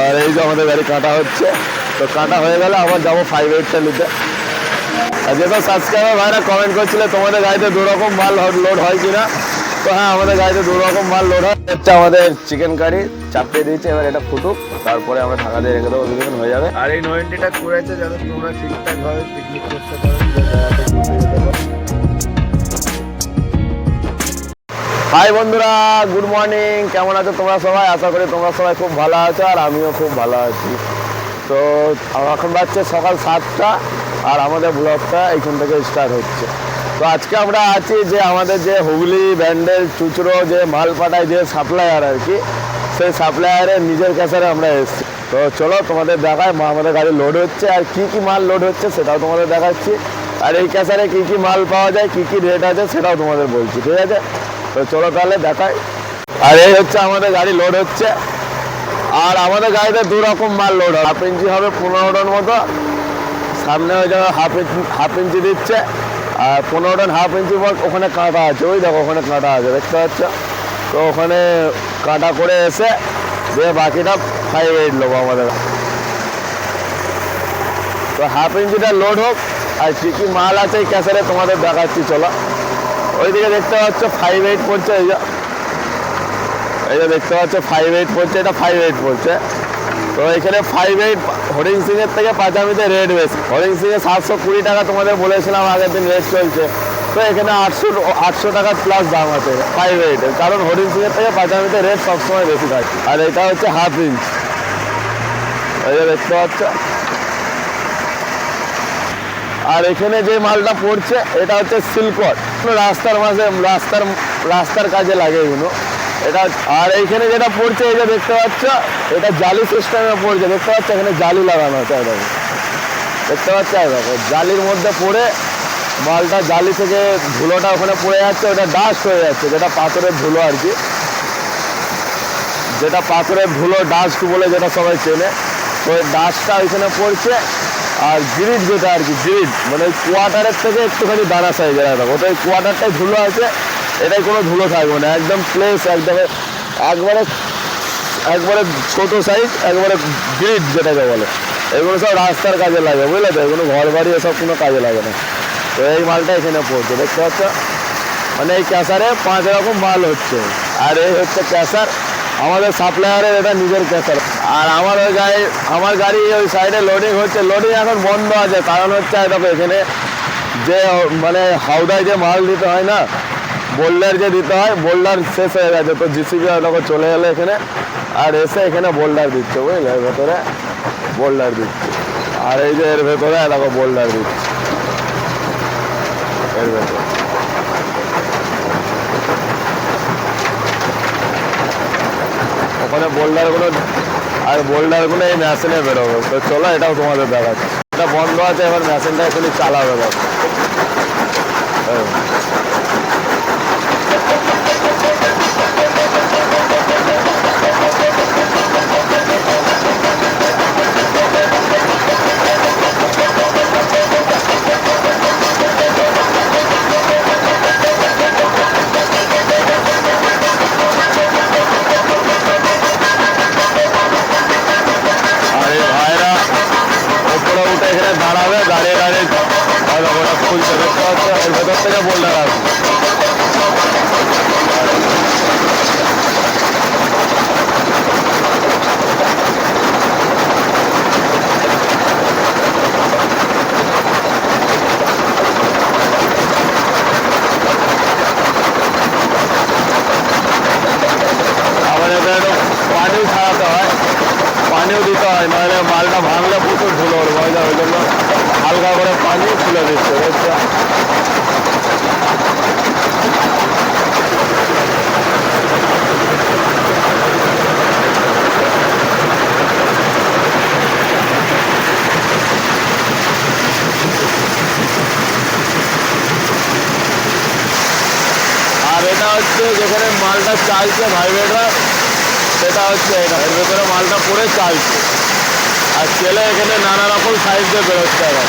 আর এই যে আমাদের গাড়ি কাটা হচ্ছে। তো কাটা হয়ে গেলে আবার যাব ফাইভ এইটটা নিতে। আর যেটা সাবস্ক্রাইবার ভাইরা কমেন্ট করছিলে, তোমাদের গাড়িতে দু রকম মাল লোড হয় কিনা? তো হ্যাঁ আমাদের গাড়িতে দু রকম মাল লোড হয়। একটা আমাদের চিকেন কারি চাপিয়ে দিয়েছে, এবার এটা ফুটুক। তারপরে আমরা ঢাকা দিয়ে রেখে দেবো, দুদিন হয়ে যাবে। আর এই নয়েন্টিটা করেছে যাতে তোমরা ঠিকঠাক ভাবে পিকনিক করতে পারো। হাই বন্ধুরা গুড মর্নিং কেমন আছো তোমরা সবাই? আশা করি তোমরা সবাই খুব ভালো আছো আর আমিও খুব ভালো আছি। তো, এখন বাজছে সকাল সাতটা আর আমাদের ব্লগটা এইখান থেকে স্টার্ট হচ্ছে। তো আজকে আমরা আছি যে আমাদের যে হুগলি, ব্যান্ডেল, চুচড়ো, যে মাল পাঠায় যে সাপ্লায়ার আর কি, সেই সাপ্লায়ারের নিজের ক্যাসারে আমরা এসেছি। তো চলো তোমাদের দেখায় মা আমাদের গাড়ি লোড হচ্ছে আর কি কি মাল লোড হচ্ছে সেটাও তোমাদের দেখাচ্ছি। আর এই ক্যাসারে কি কি মাল পাওয়া যায়, কি কি রেট আছে সেটাও তোমাদের বলছি, ঠিক আছে? তো চলো তাহলে দেখাই। আর এই হচ্ছে আমাদের গাড়ি লোড হচ্ছে। আর আমাদের গাড়িতে দু রকম মাল লোড হবে হাফ ইঞ্চি হবে পনেরো টন মতো। সামনে ওই জায়গায় হাফ ইঞ্চি হাফ ইঞ্চি দিচ্ছে। আর পনেরো টন হাফ ইঞ্চি পর ওখানে কাঁটা আছে। ওই দেখো ওখানে কাঁটা আছে, দেখতে পাচ্ছ? তো ওখানে কাঁটা করে এসে দিয়ে বাকিটা ফাইভ এইট নেব আমাদের। তো হাফ ইঞ্চিটা লোড হোক। আর কী কী মাল আছে এই ক্যাসারে তোমাদের দেখাচ্ছি, চলো। ওইদিকে দেখতে পাচ্ছ ফাইভ এইট পড়ছে, এই যে এই যে দেখতে পাচ্ছ ফাইভ এইট পড়ছে, এটা ফাইভ এইট পড়ছে। তো এখানে ফাইভ এইট হরিং সিং এর থেকে পাঁচামিতে রেট বেশি হরিং সিং এ সাতশো কুড়ি টাকা তোমাদের বলেছিলাম আগের দিন রেট চলছে। তো এখানে আটশো আটশো টাকা প্লাস দাম আছে ফাইভ এইটের কারণ হরিং সিং এর থেকে পাঁচামিতে রেট সবসময় বেশি থাকে। আর এটা হচ্ছে হাফ ইঞ্চ এই যে দেখতে পাচ্ছ। আর এখানে যে মালটা পড়ছে, এটা হচ্ছে সিলকট রাস্তার মাঝে, রাস্তার রাস্তার কাজে লাগে এগুলো। এটা, আর এইখানে যেটা পড়ছে এটা দেখতে পাচ্ছ, এটা জালি সিস্টেমে পড়ছে। দেখতে পাচ্ছ, এখানে জালি লাগানো আছে দেখো। দেখতে পাচ্ছ দেখো। জালির মধ্যে পড়ে মালটা জালি থেকে ধুলোটা ওখানে পড়ে যাচ্ছে, ওটা ডাস্ট হয়ে যাচ্ছে, যেটা পাথরের ধুলো আর কি। যেটা পাথরের ধুলো ডাস্ট বলে যেটা সবাই চেনে। তো ডাস্টটা ওইখানে পড়ছে। আর গ্রিড যেটা আর কি গ্রিড মানে ওই কোয়ার্টারের থেকে একটুখানি দানা সাইজের একটা ওটা ওই কোয়ার্টারটাই ধুলো আছে এটাই কোনো ধুলো থাকবে না। একদম প্লেস একদম একবারে একবারে ছোটো সাইজ একবারে গ্রিড যেটাকে বলে। এগুলো সব রাস্তার কাজে লাগে, বুঝলে তো? এগুলো ঘর বাড়ি এসব কোনো কাজে লাগে না। তো এই মালটা এখানে পড়ছে, দেখতে পাচ্ছ? মানে এই ক্যাসারে পাঁচ রকম মাল হচ্ছে। আর এই হচ্ছে ক্যাসার আমাদের সাপ্লায়ারের এটা নিজের ক্যাসার আর আমার ওই গাড়ি, আমার গাড়ি ওই সাইডে লোডিং হচ্ছে লোডিং এখন বন্ধ আছে। কারণ হচ্ছে, দেখো, এখানে যে মানে হাওদায় যে মাল দিতে হয় না, বোল্ডার যে দিতে হয়, বোল্ডার শেষ হয়ে গেছে। তো জিসিবি দেখো, চলে এলো এখানে, আর এসে এখানে বোল্ডার দিচ্ছে, বুঝলে? এর ভেতরে বোল্ডার দিচ্ছে। আর এই যে এর ভেতরে, দেখো, বোল্ডার দিচ্ছে। এর ভেতরে। বোল্ডারগুলো আর বোল্ডারগুলো এই মেশিনে বেরোবে। তো চলো, এটাও তোমাদের দেখাচ্ছি। এটা বন্ধ আছে, এবার মেশিনটা এখানে চালাবে। দেখো পানিও ছাড়াতে হয়, পানিও দিতে হয়, নাহলে মালটা ভাঙলে প্রচুর ধুলো উঠবে ওই জন্য- হালকা করে পানি তুলে দিচ্ছে আর এটা হচ্ছে যেখানে মালটা চালছে ভাইব্রেটরা সেটা হচ্ছে এটা। এর ভেতরে মালটা পড়ে চালছে। আর তেলে এখানে নানা রকম সাইজ বেরোচ্ছে এখন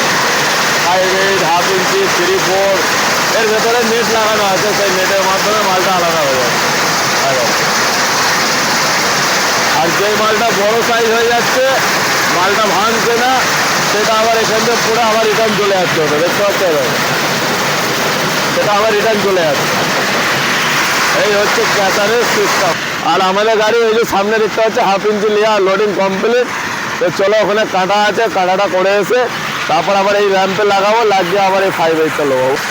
five eight half inch three four এর ভেতরে নেট লাগানো আছে, সেই নেটের মাধ্যমে মালটা আলাদা হয়ে যাচ্ছে। আর যেই মালটা বড় সাইজ হয়ে যাচ্ছে, মালটা ভাঙছে না, সেটা আবার এখান থেকে পুরো আবার রিটার্ন চলে যাচ্ছে ওটা, দেখতে পাচ্ছ? সেটা আবার রিটার্ন চলে যাচ্ছে এই হচ্ছে ক্যাসারের সিস্টেম আর আমাদের গাড়ি ওই যে সামনে দেখতে পাচ্ছে হাফ ইঞ্চি লিয়া লোডিং কমপ্লিট তো চলো ওখানে কাটা আছে, কাটাটা করে এসে তারপর আবার এই র্যাম্পে লাগাবো, লাগিয়ে আবার এই ফাইভ এইটটা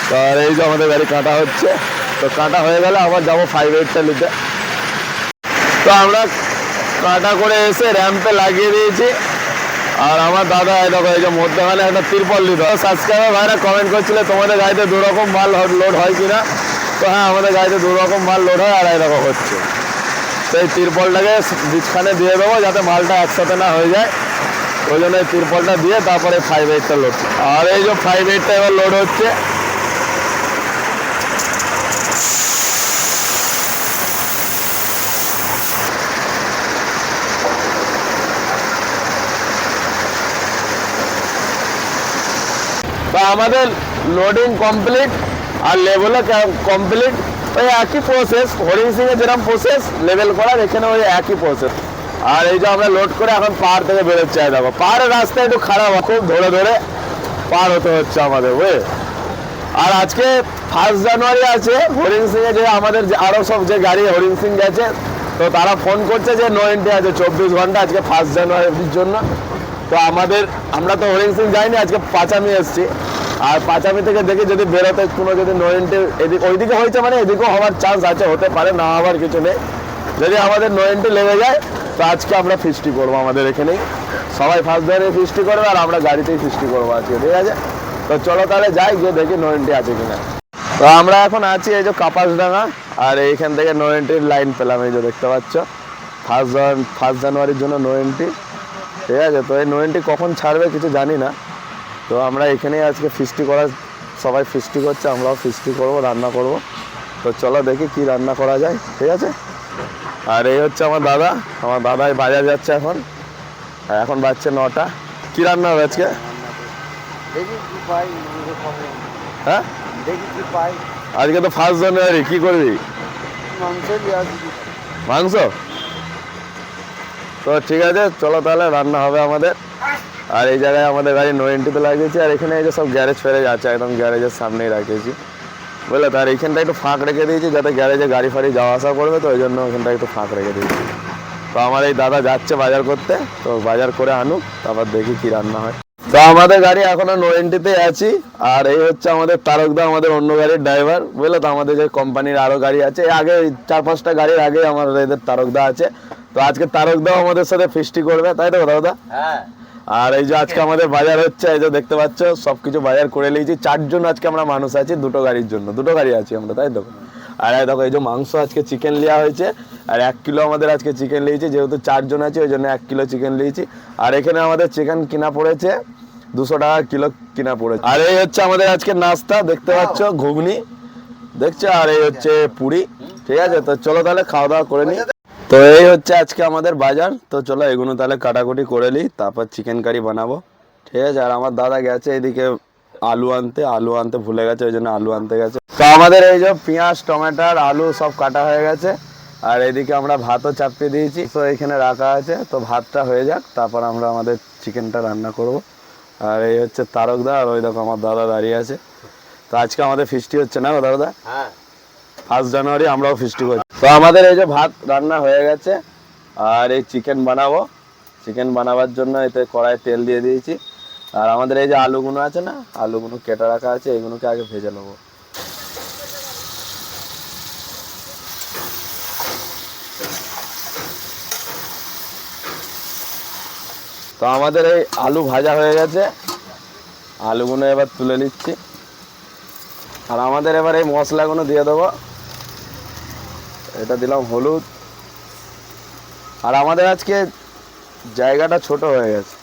তো আর এই যে আমাদের গাড়ি কাটা হচ্ছে, তো কাটা হয়ে গেলে আবার যাব ফাইভ এইটটা নিতে। তো আমরা কাটা করে এসে র্যাম্পে লাগিয়ে দিয়েছি। আর আমার দাদা দেখো, এই যে মধ্যখানে একটা তিরপল দিত। সাবস্ক্রাইবার ভাইরা কমেন্ট করছিল, তোমাদের গাড়িতে দু রকম মাল লোড হয় কিনা? তো হ্যাঁ আমাদের গাড়িতে দু রকম মাল লোড হয় আর এরকম হচ্ছে। এই তিরপলটাকে বিছখানে দিয়ে দেবো যাতে মালটা একসাথে না হয়ে যায়। ওই জন্য এই তিরপলটা দিয়ে তারপরে ফাইভ এইটটা লোড আর এই যে ফাইভ এইটটা এবার লোড হচ্ছে। আমাদের লোডিং কমপ্লিট আর লেভেলও কমপ্লিট ওই একই প্রসেস হরিং সিং এর যেরকম প্রসেস লেভেল করার এখানে ওই একই প্রসেস আর এই যে আমরা লোড করে এখন পাহাড় থেকে বেরোচ্ছি দেখো, পাহাড়ের রাস্তা একটু খারাপ, খুব ধরে ধরে পার হতে হচ্ছে আমাদের বুঝে আর আজকে ফার্স্ট জানুয়ারি আছে হরিং সিং যে আমাদের যে আরও সব যে গাড়ি হরিং সিং গেছে, তো তারা ফোন করছে যে নো এন্ট্রি আছে, চব্বিশ ঘণ্টা আজকে ফার্স্ট জানুয়ারির জন্য। তো আমাদের, আমরা তো হরিং সিং যাইনি, আজকে পাঁচামি এসছি। আর পাঁচামি থেকে দেখি যদি বেরোতে কোনো যদি নো এন্ট্রি এদিক ওইদিকে হয়েছে মানে এদিকেও হওয়ার চান্স আছে, হতে পারে, না হওয়ার কিছু নেই। যদি আমাদের নো এন্ট্রি লেগে যায়, তো আজকে আমরা ফিস্টি করব আমাদের এখানেই। সবাই ফার্স্ট ধরে ফিস্টি করবে আর আমরা গাড়িতেই ফিস্টি করব আজকে, ঠিক আছে? তো চলো তাহলে যাই, গিয়ে দেখি নো এন্ট্রি আছে কিনা। তো আমরা এখন আছি এই যে কাপাসডাঙ্গা, আর এইখান থেকে নো এন্ট্রির লাইন পেলাম, এই যে দেখতে পাচ্ছ। ফার্স্ট ফার্স্ট জানুয়ারির জন্য নো এন্ট্রি ঠিক আছে? তো এই নো এন্ট্রি কখন ছাড়বে কিছু জানি না। তো আমরা এখানেই আজকে ফিস্টি করার সবাই ফিস্টি করছে আমরাও ফিস্টি করব রান্না করব। তো চলো দেখি কি রান্না করা যায় ঠিক আছে? আর এই হচ্ছে আমার দাদা আমার দাদাই বাজার যাচ্ছে এখন। আর এখন বাজছে নটা। কি রান্না হবে আজকে? হ্যাঁ? আজকে তো ফার্স্ট জানুয়ারি কি করবি? মাংস মাংস? তো ঠিক আছে চলো তাহলে রান্না হবে আমাদের। আর এই জায়গায় আমাদের গাড়ি নো এন্ট্রিতে লাগিয়েছি, আর এখানে এই যে সব গ্যারেজ ফ্যারেজ আছে একদম গ্যারেজের সামনেই রাখিয়েছি বুঝলে তো? আর এইখানটা একটু ফাঁক রেখে দিয়েছি, যাতে গ্যারেজে গাড়ি ফাড়ি যাওয়া আসা করবে, তো ওই জন্য ওখানটা একটু ফাঁক রেখে দিয়েছি। তো আমার এই দাদা যাচ্ছে বাজার করতে, তো বাজার করে আনুক, তারপর দেখি কি রান্না হয়। তো আমাদের গাড়ি এখনও নো এন্ট্রিতে আছি, আর এই হচ্ছে আমাদের তারকদা, আমাদের অন্য গাড়ির ড্রাইভার বুঝলে তো? আমাদের যে কোম্পানির আরও গাড়ি আছে আগে চার পাঁচটা গাড়ির আগে আমাদের এদের তারকদা আছে। তো আজকে তারকদাও আমাদের সাথে ফিস্টি করবে, তাই তো দাদা? হ্যাঁ। আর এই যে আজকে আমাদের বাজার হচ্ছে এই যে দেখতে পাচ্ছ সবকিছু বাজার করে নিয়েছি। চারজন আজকে আমরা মানুষ আছি দুটো গাড়ির জন্য। দুটো গাড়ি আছি আমরা তাই তো? আর এই দেখো এই যে মাংস আজকে চিকেন নেওয়া হয়েছে আর এক কিলো আমাদের আজকে চিকেন নিয়েছি যেহেতু চারজন আছে ওই জন্য এক কিলো চিকেন নিয়েছি। আর এখানে আমাদের চিকেন কিনা পড়েছে দুশো টাকা কিলো কিনা পড়েছে। আর এই হচ্ছে আমাদের আজকে নাস্তা দেখতে পাচ্ছ ঘুগনি দেখছ? আর এই হচ্ছে পুরি ঠিক আছে? তো চলো তাহলে খাওয়া দাওয়া করে নিই তো এই হচ্ছে আজকে আমাদের বাজার। তো চলো এগুলো তাহলে কাটাকুটি করে নিই তারপর চিকেন কারি বানাবো। ঠিক আছে আর আমার দাদা গেছে এদিকে আলু আনতে আলু আনতে ভুলে গেছে ওই জন্য আলু আনতে গেছে। তো আমাদের এই যে পেঁয়াজ টমেটোর আলু সব কাটা হয়ে গেছে আর এদিকে আমরা ভাতও চাপিয়ে দিয়েছি। তো এখানে রাখা আছে তো ভাতটা হয়ে যাক তারপর আমরা আমাদের চিকেনটা রান্না করব। আর এই হচ্ছে তারকদা আর ওই দেখো আমার দাদা দাঁড়িয়ে আছে। তো আজকে আমাদের ফিস্টি হচ্ছে না দাদা? হ্যাঁ। ফার্স্ট জানুয়ারি আমরাও ফিস্টি করছি। তো আমাদের এই যে ভাত রান্না হয়ে গেছে, আর এই চিকেন বানাবো। চিকেন বানাবার জন্য এতে কড়াই তেল দিয়ে দিয়েছি। আর আমাদের এই যে আলুগুলো আছে না আলুগুলো কেটে রাখা আছে, এগুলোকে আগে ভেজে নেব। তো আমাদের এই আলু ভাজা হয়ে গেছে। আলুগুলো এবার তুলে নিচ্ছি। আর আমাদের এবার এই মশলাগুলো দিয়ে দেবো। এটা দিলাম হলুদ। আর আমাদের আজকে জায়গাটা ছোট হয়ে গেছে।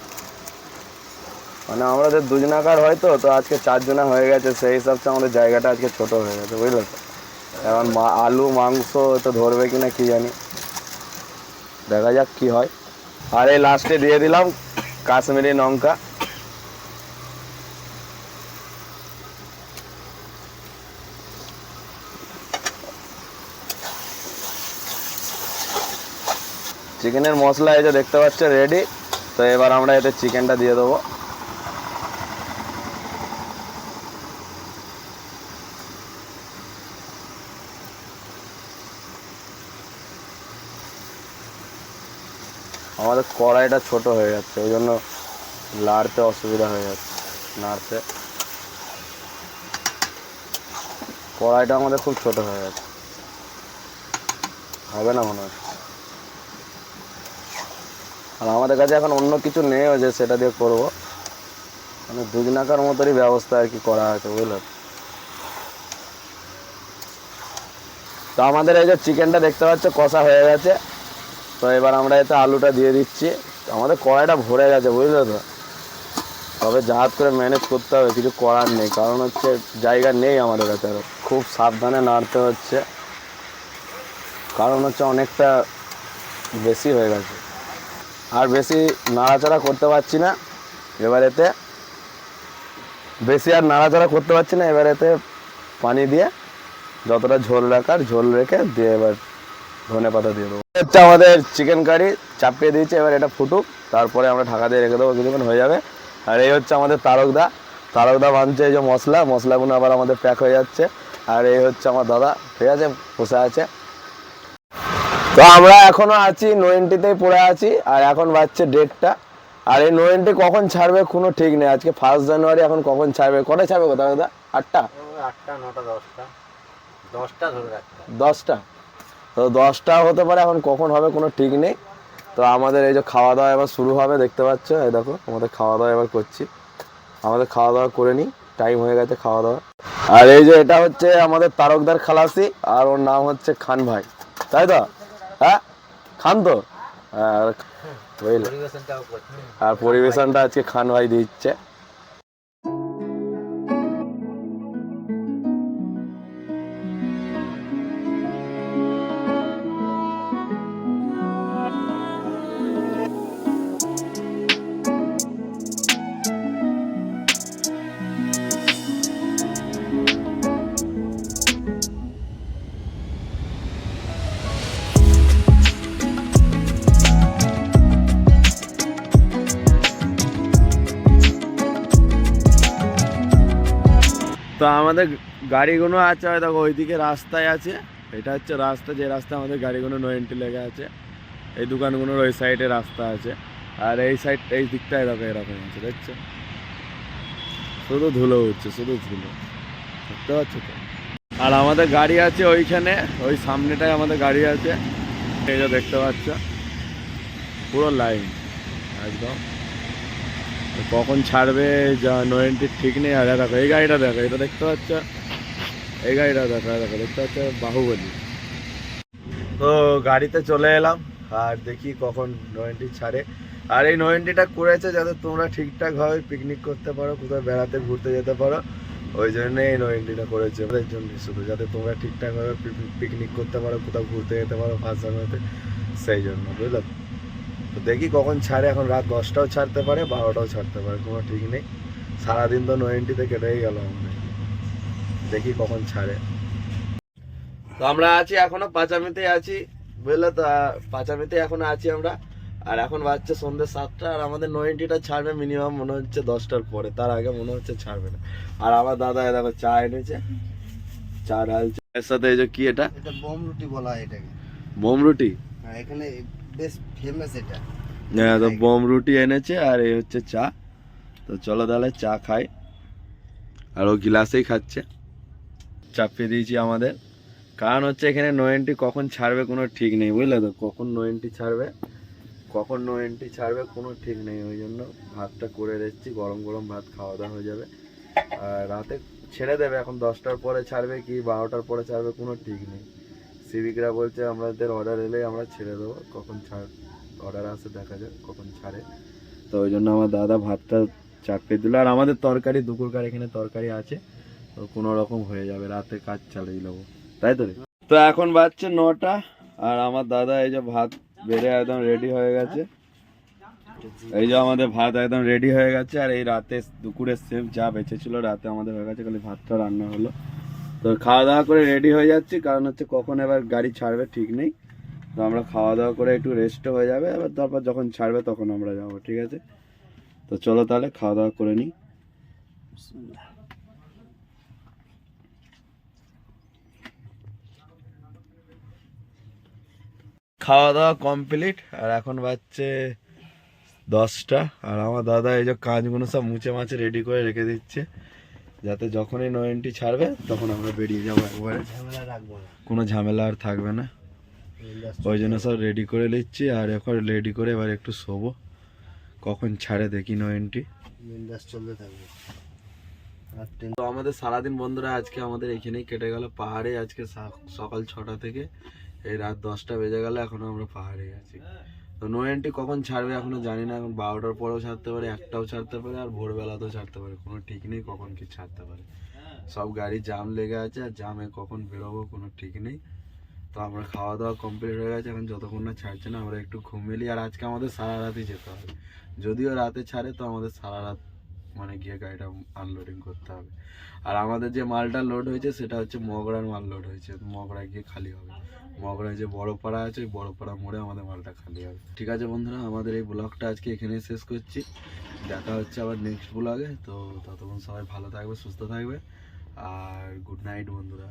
মানে আমাদের দুজনাকার হয় তো তো আজকে চারজনা হয়ে গেছে, সেই হিসাবটা আমাদের জায়গাটা আজকে ছোট হয়ে গেছে, বুঝলে? তো এখন আলু, মাংস তো ধরবে কি না কি জানি। দেখা যাক কি হয়। আর এই লাস্টে দিয়ে দিলাম কাশ্মীরি লঙ্কা। চিকেনের মশলা এই যে দেখতে পাচ্ছ রেডি তো এবার আমরা এতে চিকেনটা দিয়ে দেবো। আমাদের কড়াইটা ছোট হয়ে যাচ্ছে, ওই জন্য লাড়তে অসুবিধা হয়ে যাচ্ছে, নাড়তে। কড়াইটা আমাদের খুব ছোট হয়ে যাচ্ছে। হবে না মনে হয়? আর আমাদের কাছে এখন অন্য কিছু নেই যে সেটা দিয়ে করব। মানে দুজনাকার মতোই ব্যবস্থা আর কি করা আছে, বুঝলো? তো আমাদের এই যে চিকেনটা দেখতে পাচ্ছ, কষা হয়ে গেছে। তো এবার আমরা এতে আলুটা দিয়ে দিচ্ছি। আমাদের কড়াইটা ভরে গেছে, বুঝলে তো? তবে জাহাজ করে ম্যানেজ করতে হবে, কিছু করার নেই, কারণ হচ্ছে জায়গা নেই আমাদের কাছে আরও। খুব সাবধানে নাড়তে হচ্ছে। কারণ হচ্ছে অনেকটা বেশি হয়ে গেছে। আর বেশি নাড়াচাড়া করতে পারছি না এবার এতে। বেশি আর নাড়াচাড়া করতে পারছি না, এবার এতে পানি দিয়ে যতটা ঝোল রাখার ঝোল রেখে দিয়ে এবার ধনে পাতা দিয়ে দেবো। হচ্ছে আমাদের চিকেন কারি চাপিয়ে দিয়েছে, এবার এটা ফুটুক, তারপরে আমরা ঢাকা দিয়ে রেখে দেবো, কিছুক্ষণ হয়ে যাবে। আর এই হচ্ছে আমাদের তারকদা। তারকদা বানছে এই যে মশলা, মশলাগুলো আবার আমাদের প্যাক হয়ে যাচ্ছে। আর এই হচ্ছে আমার দাদা, ঠিক আছে, বসে আছে। তো আমরা এখনও আছি নোয়েন্টিতেই পড়ে আছি আর এখন বাজছে ডেটটা। আর এই নোয়েন্টি কখন ছাড়বে কোনো ঠিক নেই। আজকে ফার্স্ট জানুয়ারি এখন কখন ছাড়বে? কটায় ছাড়বে কোথাও দাদা? আটটা? আটটা নটা দশটা। দশটা ধরে রাখতে দশটা? তো দশটা হতে পারে এখন কখন হবে কোনো ঠিক নেই। তো আমাদের এই যে খাওয়া দাওয়া এবার শুরু হবে দেখতে পাচ্ছ? এই দেখো আমাদের খাওয়া দাওয়া এবার করছি। আমাদের খাওয়া দাওয়া করে নিই টাইম হয়ে গেছে খাওয়া দাওয়া আর এই যে এটা হচ্ছে আমাদের তারকদার খালাসি আর ওর নাম হচ্ছে খান ভাই। তাই তো? হ্যাঁ? খান তো? আর আর পরিবেশনটা আজকে খান ভাই দিচ্ছে। তো আমাদের গাড়িগুলো আছে দেখো ওইদিকে রাস্তায় আছে। এটা হচ্ছে রাস্তা, যে রাস্তা আমাদের গাড়িগুলো নোয়েন্টি লেগে আছে। এই দোকানগুলোর ওই সাইডে রাস্তা আছে। আর এই সাইড এই দিকটায় দেখো এরকম আছে, দেখছ? শুধু ধুলো উঠছে, শুধু ধুলো। দেখতে পাচ্ছ তো? আর আমাদের গাড়ি আছে ওইখানে, ওই সামনেটায় আমাদের গাড়ি আছে। এই যে দেখতে পাচ্ছ? পুরো লাইন একদম। কখন ছাড়বে, যা নোয়েন্টির ঠিক নেই, আর দেখো, এই গাড়িটা দেখো, এটা দেখতে পাচ্ছ? এই গাড়িটা দেখো দেখো, দেখতে পাচ্ছ? বাহুবলী। তো গাড়িতে চলে এলাম, আর দেখি কখন নোয়েন্টি ছাড়ে। আর এই নোয়েন্টিটা করেছে যাতে তোমরা ঠিকঠাকভাবে পিকনিক করতে পারো, কোথাও বেড়াতে ঘুরতে যেতে পারো। ওই জন্য এই নোয়েন্টিটা করেছে। ওদের জন্য শুধু, যাতে তোমরা ঠিকঠাকভাবে পিকনিক করতে পারো, কোথাও ঘুরতে যেতে পারো ফার্স্ট সেই জন্য, বুঝলো? তো দেখি কখন ছাড়ে এখন রাত দশটাও ছাড়তে পারে বারোটাও ছাড়তে পারে কোনো ঠিক নেই। সারাদিন তো নোয়েন্টিতে কেটেই গেল আমাদের। দেখি কখন ছাড়ে। তো আমরা আছি এখনও পাঁচামিতে আছি বুঝলে তো পাঁচামিতে এখনও আছি আমরা। আর এখন বাজছে সন্ধ্যে সাতটা আর আমাদের নোয়েন্টিটা ছাড়বে মিনিমাম মনে হচ্ছে দশটার পরে। তার আগে মনে হচ্ছে ছাড়বে না। আর আমার দাদা দেখো চা এনেছে। চা ঢালছে। এর সাথে এই যে কি এটা? এটা বোম রুটি বলা হয় এটাকে। বোম রুটি? হ্যাঁ এখানে বেশ ফেমাস এটা। হ্যাঁ তো বোম রুটি এনেছে আর এই হচ্ছে চা। তো চলো তাহলে চা খাই। আর ও গিলাসেই খাচ্ছে। চাপিয়ে দিয়েছি আমাদের। কারণ হচ্ছে এখানে নোয়েন্টি কখন ছাড়বে কোনো ঠিক নেই বুঝলে তো? কখন নোয়েন্টি ছাড়বে কখন নোয়েন্টি ছাড়বে কোনো ঠিক নেই। ওই জন্য ভাতটা করে দিচ্ছি গরম গরম ভাত খাওয়া দাওয়া হয়ে যাবে। আর রাতে ছেড়ে দেবে এখন দশটার পরে ছাড়বে কি বারোটার পরে ছাড়বে কোনো ঠিক নেই। সিভিকরা বলছে আমাদের অর্ডার এলে আমরা ছেড়ে দেবো, কখন ছাড় অর্ডার আসে দেখা যাক কখন ছাড়ে। তো ওই জন্য আমার দাদা ভাতটা চাপিয়ে দিল। আর আমাদের তরকারি, দুপুরকার এখানে তরকারি আছে, তো কোনো রকম হয়ে যাবে, রাতে কাজ চালিয়ে নেব তাই তো তো এখন বাজছে নটা, আর আমার দাদা এই যে ভাত বেড়ে একদম রেডি হয়ে গেছে। এই যে আমাদের ভাত একদম রেডি হয়ে গেছে, আর এই রাতে দুপুরের সেম যা বেঁচেছিল, রাতে আমাদের হয়ে গেছে, খালি ভাতটা রান্না হলো। তো খাওয়া দাওয়া করে রেডি হয়ে যাচ্ছি, কারণ হচ্ছে কখন এবার গাড়ি ছাড়বে ঠিক নেই। তো আমরা খাওয়া দাওয়া করে একটু রেস্টও হয়ে যাবে, এবার তারপর যখন ছাড়বে তখন আমরা যাব, ঠিক আছে? তো চলো তাহলে খাওয়া দাওয়া করে নিই। খাওয়া দাওয়া কমপ্লিট আর এখন বাজছে দশটা, আর আমার দাদা এই যে কাজগুলো সব মুছে মাছে রেডি করে রেখে দিচ্ছে। যাতে যখনই নয়নটি ছাড়বে তখন আমরা বেরিয়ে যাব একবারে। কোনো ঝামেলা আর থাকবে না। ওই জন্য সব রেডি করে নিচ্ছি আর এখন রেডি করে এবার একটু শোবো। কখন ছাড়ে দেখি নয়নটি চলতে থাকবে। তো আমাদের সারাদিন বন্ধুরা আজকে আমাদের এখানেই কেটে গেল পাহাড়ে। আজকে সকাল ছটা থেকে এই রাত দশটা বেজে গেল, এখনও আমরা পাহাড়ে আছি। তো নোয়েনটি কখন ছাড়বে এখনও জানি না, এখন বারোটার পরেও ছাড়তে পারে, একটাও ছাড়তে পারে, আর ভোরবেলাতেও ছাড়তে পারে। কোনো ঠিক নেই কখন কি ছাড়তে পারে। সব গাড়ি জাম লেগে আছে, আর জামে কখন বেরোবো কোনো ঠিক নেই। তো আমরা খাওয়া দাওয়া কমপ্লিট হয়ে গেছে, এখন যতক্ষণ না ছাড়ছে না, আমরা একটু ঘুমিয়ে আর আজকে আমাদের সারা রাতই যেতে হবে। যদিও রাতে ছাড়ে, তো আমাদের সারা রাত মানে গিয়ে গাড়িটা আনলোডিং করতে হবে। আর আমাদের যে মালটা লোড হয়েছে, সেটা হচ্ছে মগরার মাল লোড হয়েছে মগরা গিয়ে খালি হবে। মগরায় যে বড় পাড়া আছে, ওই বড় পাড়া মোড়ে আমাদের মালটা খালি হবে। ঠিক আছে বন্ধুরা, আমাদের এই ব্লগটা আজকে এখানে শেষ করছি। দেখা হচ্ছে আবার নেক্সট ব্লগে। তো ততক্ষণ সবাই ভালো থাকবে, সুস্থ থাকবে। আর গুড নাইট বন্ধুরা।